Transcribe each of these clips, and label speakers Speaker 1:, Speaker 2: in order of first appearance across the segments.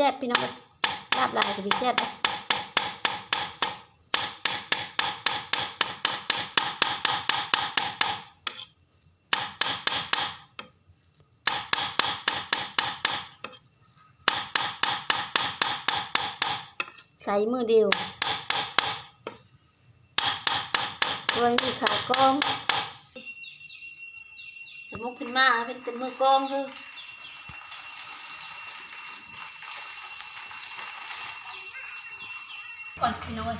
Speaker 1: แซ่บพี่น้องลาบลายกับพี่แซ่บเด้อใส่มือเดียวไว้มีขากล้องสมมุกขึ้นมาเป็นเป็นมือกล้องคือ อนพี่น้อย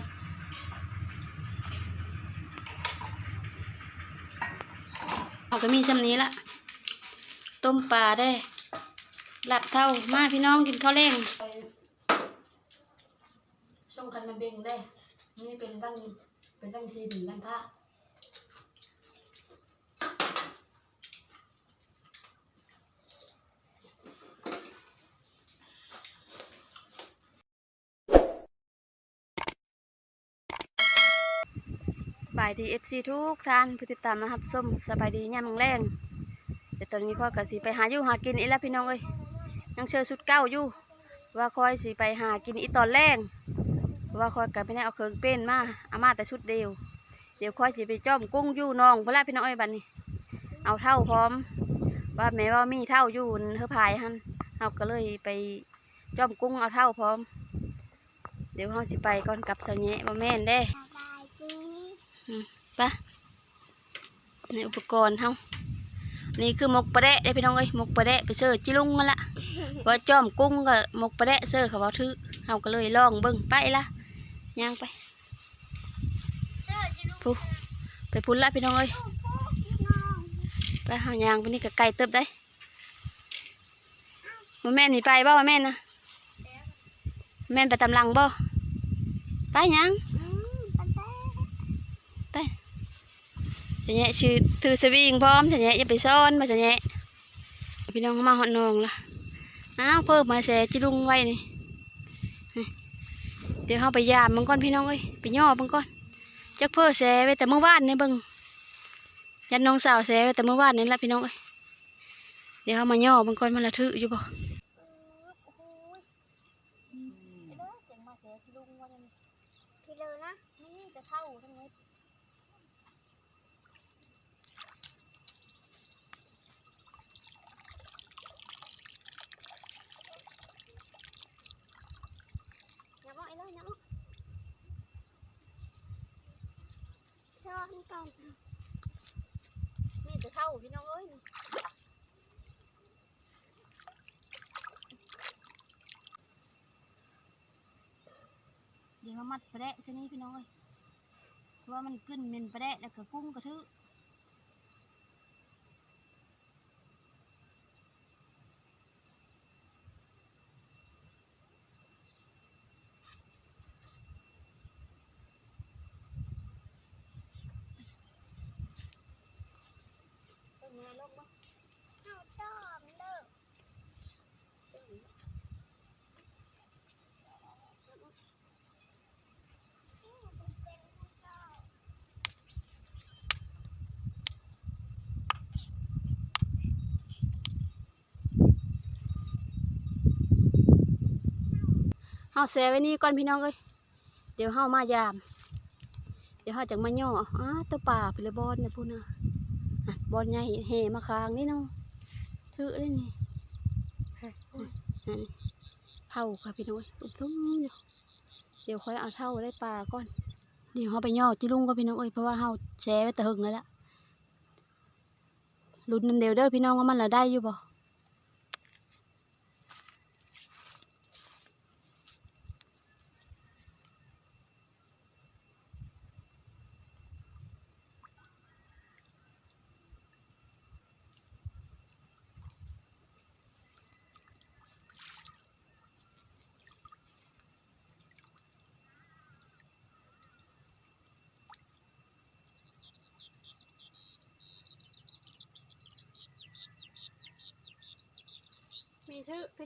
Speaker 1: เอาก็มีซ้ำนี้ละ ต้มปลาได้ หลับเท่ามาพี่น้องกินข้าวแรงช่องกันมาเบ่งได้ นี่เป็นตั้งเป็นตั้งซีถึงตั้งผ้าายดีเอฟซีทุกท่านผู้ติดตามนะครับส้มสบายดีย่ามแรงแต่ตอนนี้ข้อยก็สิไปหาอยู่หากินอีแล้วพี่น้องเอ้ยยังเชื่อสุดเก้าอยู่ ว่าคอยสิไปหากินอีตอนแรงว่าคอยก็ไม่ได้เอาเครื่องเป็นมาอามาแต่ชุดเดียว เดี๋ยวคอยสิไปจ้อมกุ้งอยู่น้องพนละพี่น้องเอ้ยบัดนี้ เอาเท่าพร้อม ว่าแม่ว่ามีเท่าอยู่เฮอพายหันเอาก็เลยไปจ้อมกุ้งเอาเท่าพร้อม เดี๋ยวเราสิไปก่อนกับเสาแหน่บ่แม่นเด้ ปะในอุปกรณ์เฮานี่คือหมกปลาแดะได้พี่น้องเอ้ยหมกปลาแดะไปเสิร์ฟจิลุงนั่นละว่าจอมกุ้งก็หมกปลาแดะเสิร์ฟเขาว่าถือเฮาก็เลยลองเบิ่งไปละย่างไป
Speaker 2: เสื้อจะลูก
Speaker 1: พูไปพุ่นละพี่น้องเอ้ย
Speaker 2: พี่น้อง
Speaker 1: ไปหาย่างไปนี่ก็ไก่เติบได้มาแม่นมีไปบ่มาแม่นนะแม่นไปตำลังบ่ไปย่าง
Speaker 2: อืมปันเต้
Speaker 1: ไป จะแยะชื่อถือสวิงพร้อมจะแยะอย่าไปซ่อนมาจะแยะพี่น้องมาหอดนองละอ้าวเพิ่มมาแสจิลุงไว้นี่เดี๋ยวเขาไปยามมันก่อนพี่น้องเอ้ยไปย่อมันก่อนจักเพิ่อแสไว้แต่เมื่อวานนี่เบิ่งยันน้องสาวแสไว้แต่เมื่อวานนี่ละพี่น้องเอ้ยเดี๋ยวเขามาย่อมันก่อนมันละทึอยู่บ่
Speaker 2: โอ้โหไปเลยเสียงมาเสียที่ลุงว่าจะพี่เลยนะนี่จะเท่าทั้งนี้อย่าบอกไอ้เลยอย่าบอก เท่าที่ก่อน
Speaker 1: นี่จะเท่าพี่น้องเอ้ยเดี๋ยวมามัดประเดะซะนี่พี่น้องเอ้ยเพราะว่ามันขึ้นเป็นประเดะแล้วก็กุ้งกระทึ
Speaker 2: เป็นไงลูกบ้างเอาต้อมเลิก
Speaker 1: เฮาแซไว้นี่ก่อนพี่น้องเอ้ยเดี๋ยวเฮามายาม เดี๋ยวเฮาจังมาย่ออ้าตัวป่าไปเลยบอลนะพูดนะอะบอลใหญ่แห่มาคางนี่เนาะถือเลยนี่นั่นเท่าค่ะพี่น้องเอ้ยตุ้มๆอยู่เดี๋ยวค่อยเอาเท่าได้ปลาก่อน เดี๋ยวเฮาไปย่อจิลุงก็พี่น้องเอ้ยเพราะว่าเฮาแชไว้แต่หึงแล้วล่ะลุ้นนันเดียวเด้อพี่น้องว่ามันละได้อยู่บ่ มี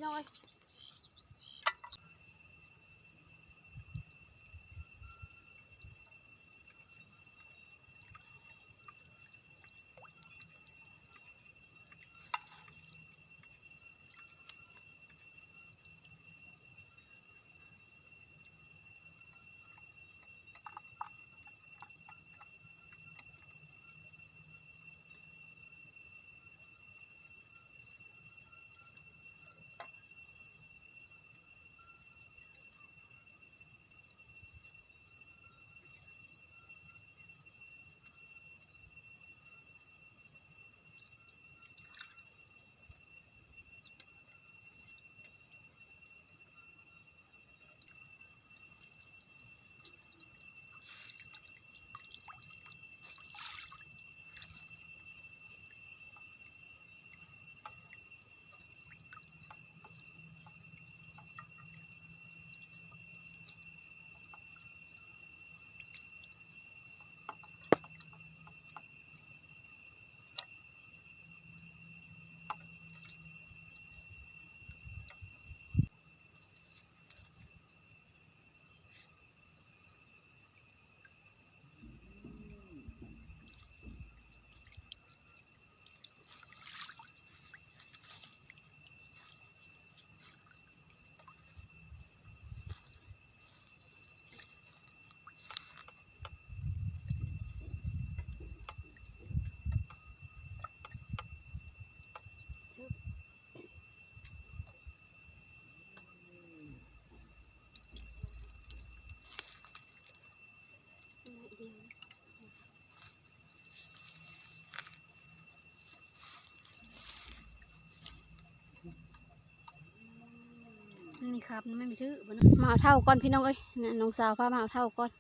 Speaker 2: ครับ ไม่มีชื่อ
Speaker 1: มาเอาเท่าก่อนพี่น้องเอ้ยน้องสาวพามาเอาเท่าก่อน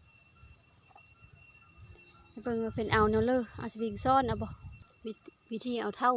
Speaker 1: เบิ่งเป็นเอาเนาะเลยเอาสวิงซ่อนเอาบ่วิธีวิธีเอาเท่า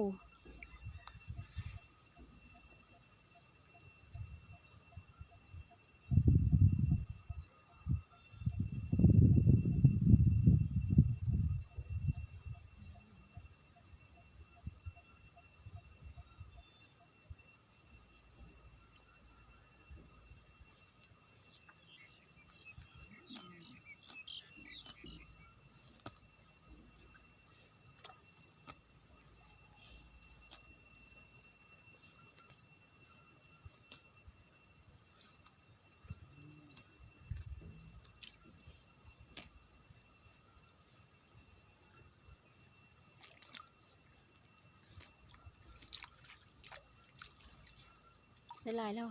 Speaker 1: ได้หลายแล้ว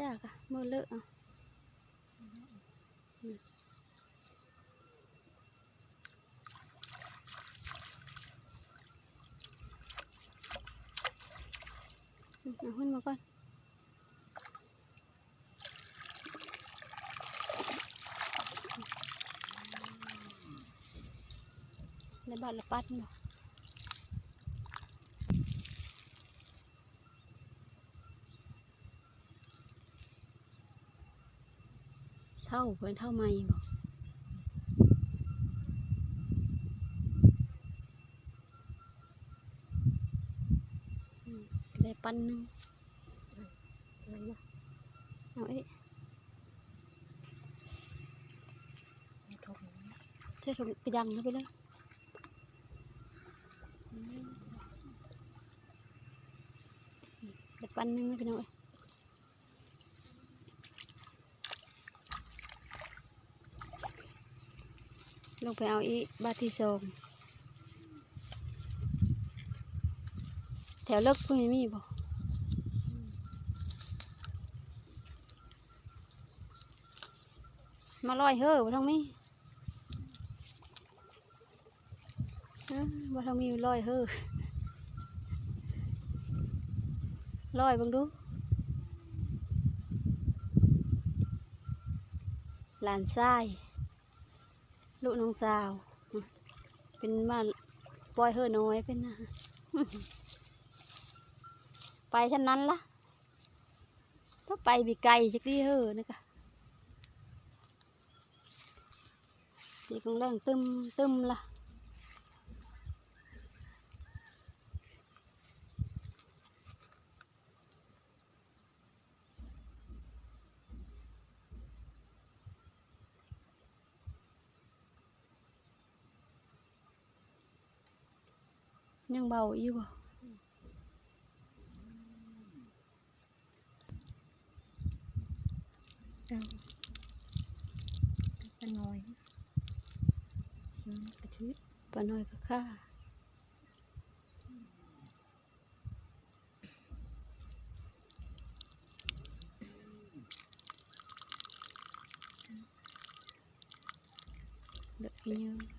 Speaker 1: ยากอะมือเลอะเอาอืมอืมเอาขึ้นมาก่อน บาลปัดบ่เท่าเป็นเท่าไม่บอืมได้ปันนึงเอาเอ๊ะ
Speaker 2: ทง
Speaker 1: เชื่อถุงกระยังเข้าไปเลยได้ปั นหนึงพี่น้องเอ้ยลงไปเอาอีบาทที่สองแถวเลิกพวกนี้มีบ่มาลอยเฮ้อบ่ต้องมีบ่ต้องมีลอยเฮ้อ ลอยบิ่งดูหลานชายลูกน้องสาว เป็นมาปล่อยเฮอน้อยเป็นนะไปเท่านั้นละถ้าไปบีไกลจักดีเฮอนะกะดีกงแรงตึมตึมละ ยังเบาอยู่บ่
Speaker 2: เจ้าตะน้อยน้ำกระทืบ
Speaker 1: ปลาน้อยก็ค่าเด็กเยอะ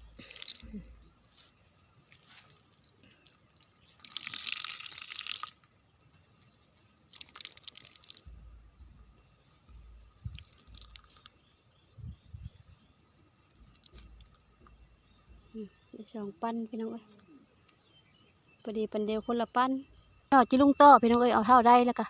Speaker 1: สองปั้นพี่น้องเอ้ยพอดีปันเดียวคนละปั้นเอาจิลุงต่อพี่น้องเอ้ยเอาเท่าได้แล้วกะ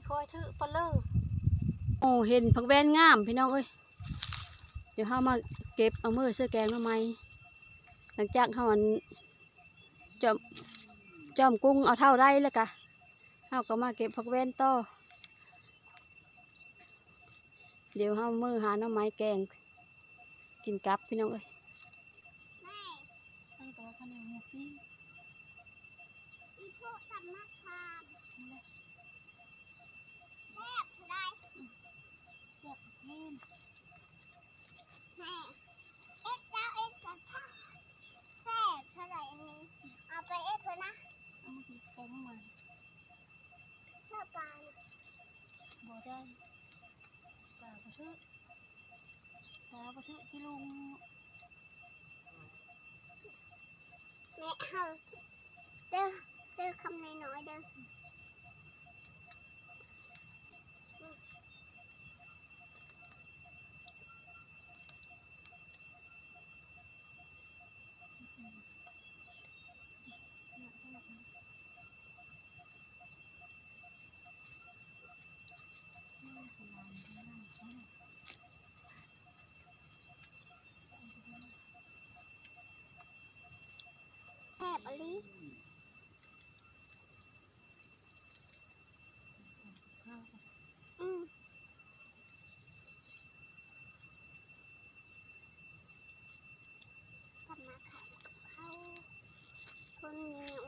Speaker 1: ีคอยถือปลาเลอโอ้เห็นผักแวนงามพี่น้องเอ้ยเดี๋ยวเฮามาเก็บเอามือเสื้อแกงมาไหมหลังจากเฮาอันจอมจอมกุ้งเอาเท่าได้แล้วกะเฮาก็มาเก็บผักแวนต่อเดี๋ยวเฮามือหาหน่อไม้แกง กินกับพี่น้องเอ้ย
Speaker 2: ตั้งตัวข้าวเหนียวหมู
Speaker 1: นี่
Speaker 2: อีพวกสัมมาทานแซ่บได้แซ่บแห้งแม่เอ็ดเจ้าเอ็ดกับพ่อแซ่บเท่าไหร่อันนี้เอาไปเอ็ดเถอะนะ
Speaker 1: เอามาแกงมัน
Speaker 2: เท่าปลา
Speaker 1: บ่ได้ปลาปลาทึกปลาปลาทึกพี่ลุง
Speaker 2: แม่เอาเด้อเด้อคำน้อยๆเด้อ แซ่บอลิอืมกลับมาขายกับข้าวคนเหนียว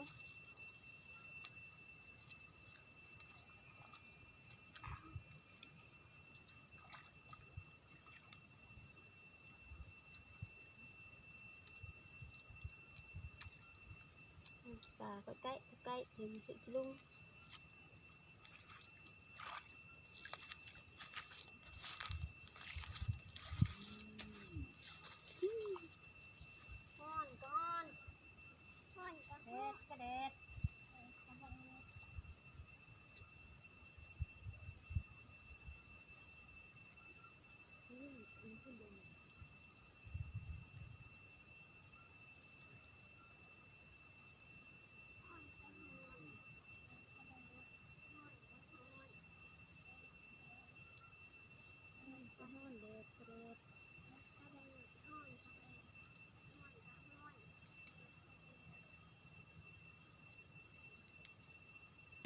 Speaker 1: ปลาก็ใกล้ใกล้เห็นสิพี่ลุง
Speaker 2: ก้อนก้อนก้อนก้อน
Speaker 1: เด็ดก็เด็ด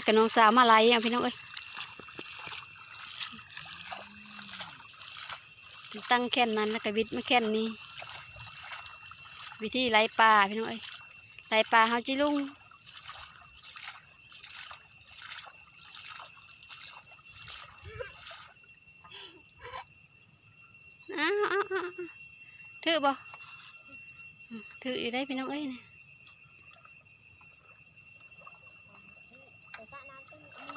Speaker 1: กับน้องสาวมาไล่อะพี่น้องเอ้ยตั้งแค่นนั้นแล้วก็วิทย์มาแค่นนี้ วิธีไล่ปลาพี่น้องเอ้ยไล่ปลาเฮาจิลุงอ้าวอ้าวอ้าวอ้าวถือบ่ถืออยู่ได้พี่น้องเอ้ยเนี่ย
Speaker 2: แต่สระน้ำเป็น
Speaker 1: อันนี้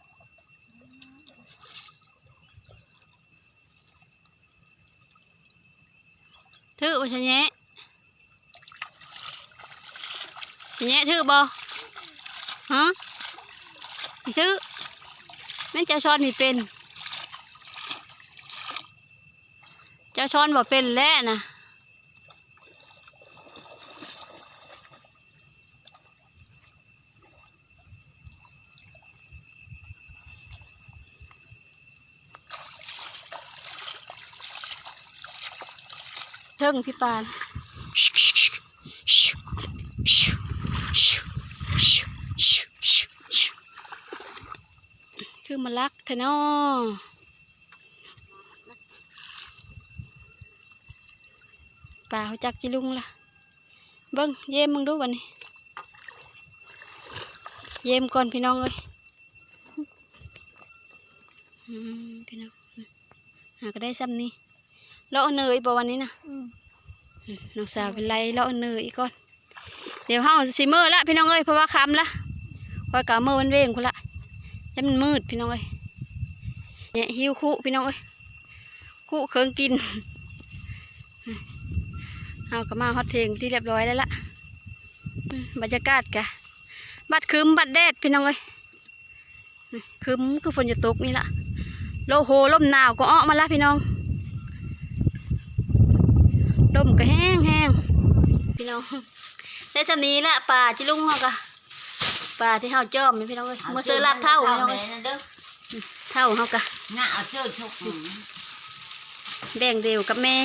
Speaker 1: ถือบ่ชะแยะชะแยะถือบ่ฮะถือแม่นเจ้าช้อนนี่เป็น เจ้าช้อนบ่เป็นแล้วนะ เทิงพี่ปานคือมาลักเถอะเนาะป่าเขาจักจิลุงล่ะ เบิ้งเยี่ยมมึงดูวันนี้ เยี่ยมก่อนพี่น้องเอ้ยพี่น้องหาก็ได้ซ้ำนี้ เลาะเนยบ่วันนี้นะ
Speaker 2: อืม
Speaker 1: อืมน้องสาวเป็นไรเลาะเนยอีกก่อน เดี๋ยวเฮาสิมือละพี่น้องเอ้ยเพราะว่าคำละคอยกะมือมันเว้งคุณละแล้วมันมืดพี่น้องเอ้ยเนี่ยหิวคู่พี่น้องเอ้ยคู่เครื่องกินเอาก็มาฮอตเทงที่เรียบร้อยแล้วล่ะอืมบรรยากาศกะบัดคืมบัดแดดพี่น้องเอ้ยอืมคืมคือฝนจะตกนี่ละโลโหลมหนาวก็อ้อมาละพี่น้อง ลมก็แห้งแห้งพี่น้องได้สำนี้ละป่าจิลุงเขากะป่าที่เฮาจอมนี่พี่น้องเอ้ยเมื่อซื้อลาบเท่าพี่น้องเอ้ย
Speaker 3: เด้อ
Speaker 1: เท่าเขากะ
Speaker 3: หน้าเอาเจ้าชุก
Speaker 1: แบ่งเดียวกับแม่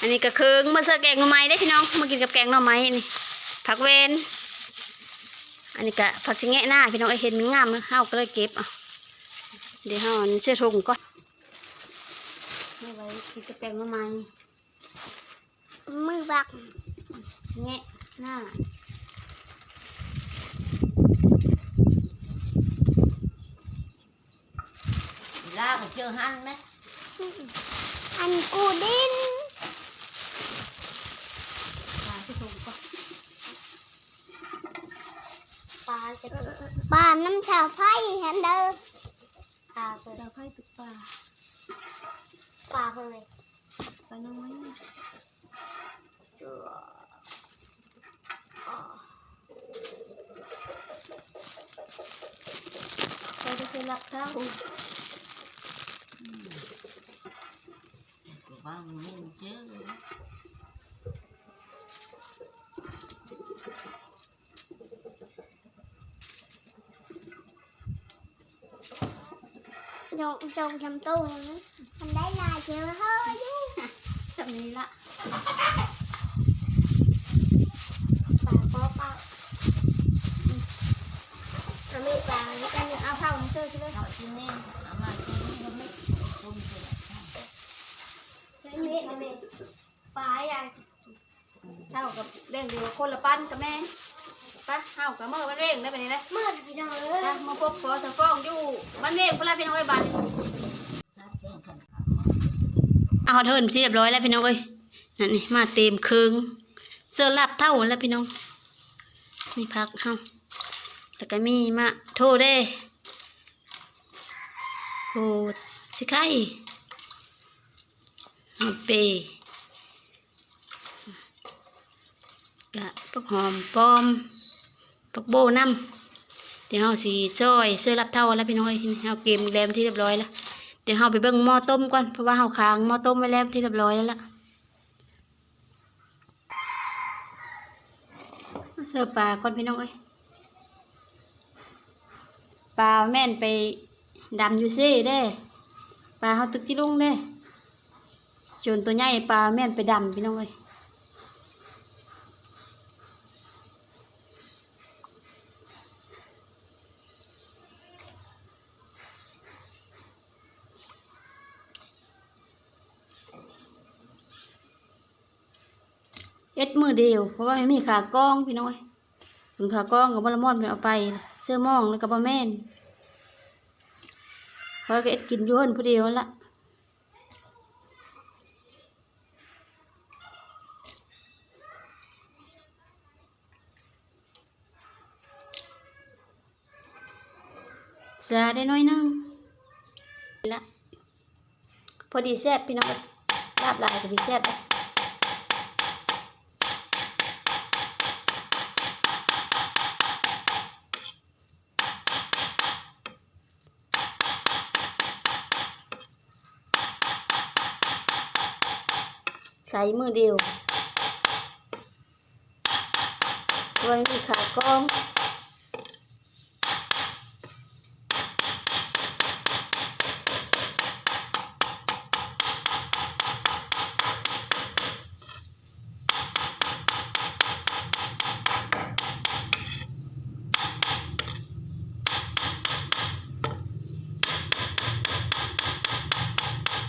Speaker 1: อันนี้ก็คือมาเสิร์ฟแกงหน่อไม้ได้พี่น้องมากินกับแกงหน่อไม้นี่ผักเวนอันนี้ก็ผักชิงแงะหน้าพี่น้องไอยเห็นมันงามนะเฮาก็เลยเก็บเอาเดี๋ยวเฮาอันเชื่อทงก่อน นี่ไว้กินกับแกงหน่อไม้
Speaker 2: มือบัก
Speaker 1: แงะหน้า
Speaker 3: ลาก็เจอหันไหม
Speaker 2: อันกูดิน
Speaker 1: ปลาเชื่อทงก่อน
Speaker 2: ปลาจะปลาน้ำชาวไผ่ฮันเดอร์
Speaker 1: ปลาเปิดเอาไข่ตึกปลา
Speaker 2: ปลาเลย
Speaker 1: ปลาน้อยเราจะซื้อลับเท่า
Speaker 3: บ้างมินเจอ
Speaker 2: จงจงทำตู้นะมันได้ลาย เชียวเฮ้ยดู
Speaker 1: จำนี้ละ
Speaker 2: ปลาปลาปลาเอามีปลาแล้วกัน
Speaker 1: เอาเท่าของเสื้อใช่ไหม
Speaker 3: เอาที่นี่เอามาที่นี่ก็ไม่ต้มเสร็จ
Speaker 2: ไม่มีไม่มี
Speaker 1: ปลาใหญ่เท่ากับเร่งเดียวคนละปั้นกับแม่ปะเท่ากับเมื่อมันเร่งได้ไปนี่นะ
Speaker 2: เมื่อพี่น้องเอ้ย
Speaker 1: มาพบขอสะฟ้องอยู่มันเร่งเวลาพี่น้องไอ้บ้าน
Speaker 3: ถ้าเจอกัน
Speaker 1: เอาเทินที่เรียบร้อยแล้วพี่น้องเอ้ยนั่นนี่มาเต็มเครื่องเสื้อลับเท่าแล้วพี่น้องนี่พักเฮาแล้วก็มีมาโทษเด้โอ้สิไข่เปย์กะปักหอมปอมปักโบน้ำเดี๋ยวเฮาสีซอยเสื้อลับเท่าแล้วพี่น้องเอ้ยเฮาเกมแรมที่เรียบร้อยแล้ว เดี๋ยวเราไปเบิ่งหม้อต้มก่อนเพราะว่าเราค้างหม้อต้มไว้แล้วที่เรียบร้อยแล้วล่ะเสิร์ฟปลาก่อนพี่น้องเอ้ยปลาแม่นไปดำอยู่ซี่เด้ปลาเขาตึกที่ลุงเด้จนตัวใหญ่ปลาแม่นไปดำพี่น้องเอ้ย เดมือเดียว เพราะว่าไม่มีขากล้องพี่น้อยถึงขากล้องกับบอลมอนไปเอาไป เสื้อหมองแล้วกับบะแม่นเพราะก็เอ็ดกินยุ่นผู้เดียวนั่นละสาได้น้อยนึงละพอดีแซ่บพี่น้องลาบลายกับพี่แซ่บ เลยใส่มือเดียวไว้มีขากล้อง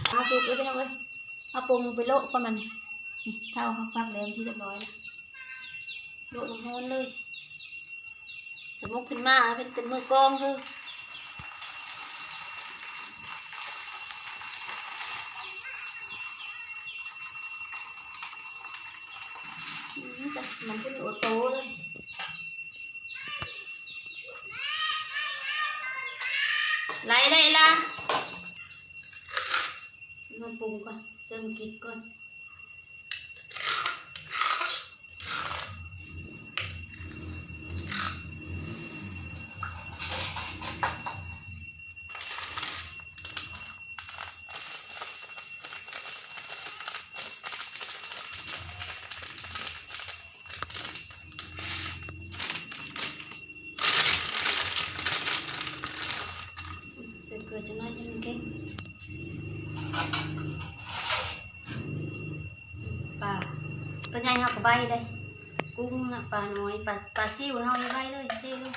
Speaker 1: เอาสุกเลยน้องเอ้ยอาปรุงไปโละก่อนมันนี่นี่ เท่าเขาฟักแดงที่เรียบร้อยแล้วโละลงโฮนเลยสมุกขึ้นมาเป็นเป็นมือกลองคืออืมแต่มันเป็นโอโตเลยไล่ได้ละมาปรุงก่อนเสริมกลิดก่อน ใบได้กุ้งนะปลาน้อยปลาปลาซิวนะเฮาอย่าใบเลยเทเลย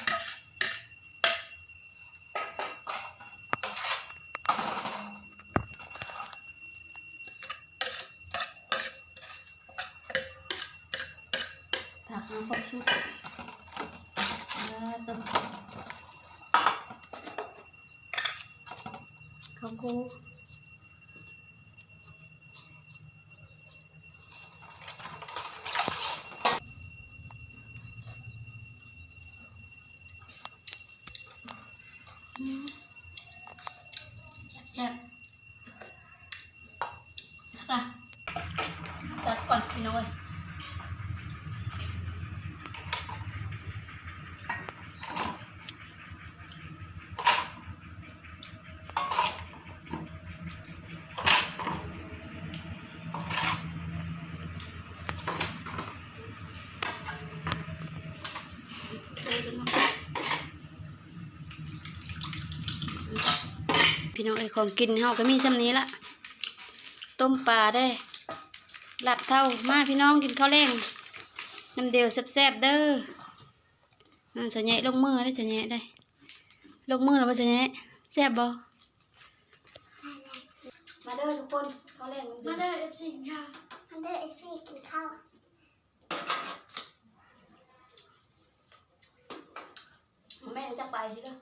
Speaker 1: ผักน้ำพกชุบแล้วต้มข้าวคู่ แซ่บๆค่ะตัดก่อนพี่น้อย พี่น้องไอ้ยของกินเฮาก็มีซ้ำนี้ละต้มปลาได้หลับเท่ามาพี่น้องกินข้าวแรงน้ำเดียวแซ่บๆเด้อนั่นสะแหยะลงมือได้สะแหยะได้ลงมือแล้วบ่สะแหยะแซ่บบ่มาเด้อทุกคนข้าวแรง
Speaker 3: มาได้เอฟซีค่ะ
Speaker 2: อันเดอร์เอฟซีกินข้าว
Speaker 1: แม่จะไปสิเด้อ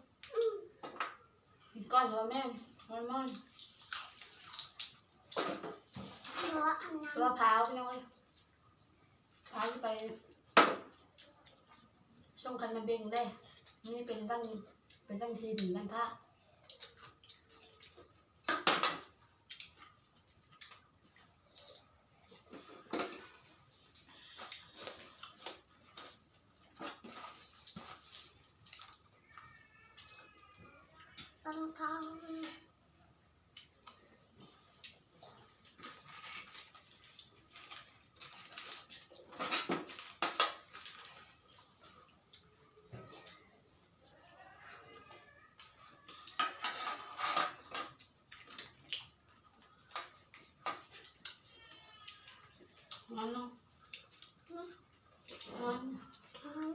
Speaker 1: กินก้อนกับแม่ มันมัน
Speaker 2: เพราะว่าอันนั้น
Speaker 1: ตัวพร้าวพี่น้อยพร้าวจะไปช่วงกันมาเบงได้ นี่เป็นวันเป็นวันซีถึงวันพระ
Speaker 2: ต้องท้อง
Speaker 1: มันเนาะมัน
Speaker 2: ท้อง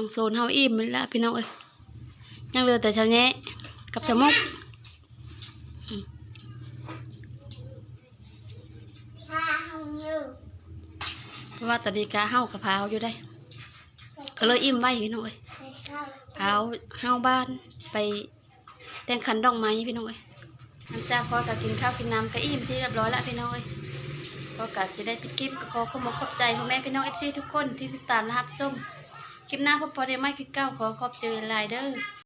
Speaker 1: น้องโซนเฮาอิ่มแล้วพี่น้องเอ้ยยังเหลือแต่ชาวแ nhẹ กับชาวมุกเพราะว่าตอนนี้กาเฮากับพราวอยู่ได้ ก็เลยอิ่มไว้พี่น้องเอ้ย
Speaker 2: เข้า
Speaker 1: พราวเฮาบ้านไปแต่งขันดอกไม้พี่น้องเอ้ยหลังจากพอก็กินข้าวกินน้ำก็อิ่มที่เรียบร้อยแล้วพี่น้องเอ้ยก็กะสิได้ปิดคลิปก็ขอขอบคุณขอบใจพ่อแม่พี่น้อง FC ทุกคนที่ติดตามนะครับส้ม คลิปหน้าพบพอได้ไหมคลิปเก้าขอขอบเจหลเดอร์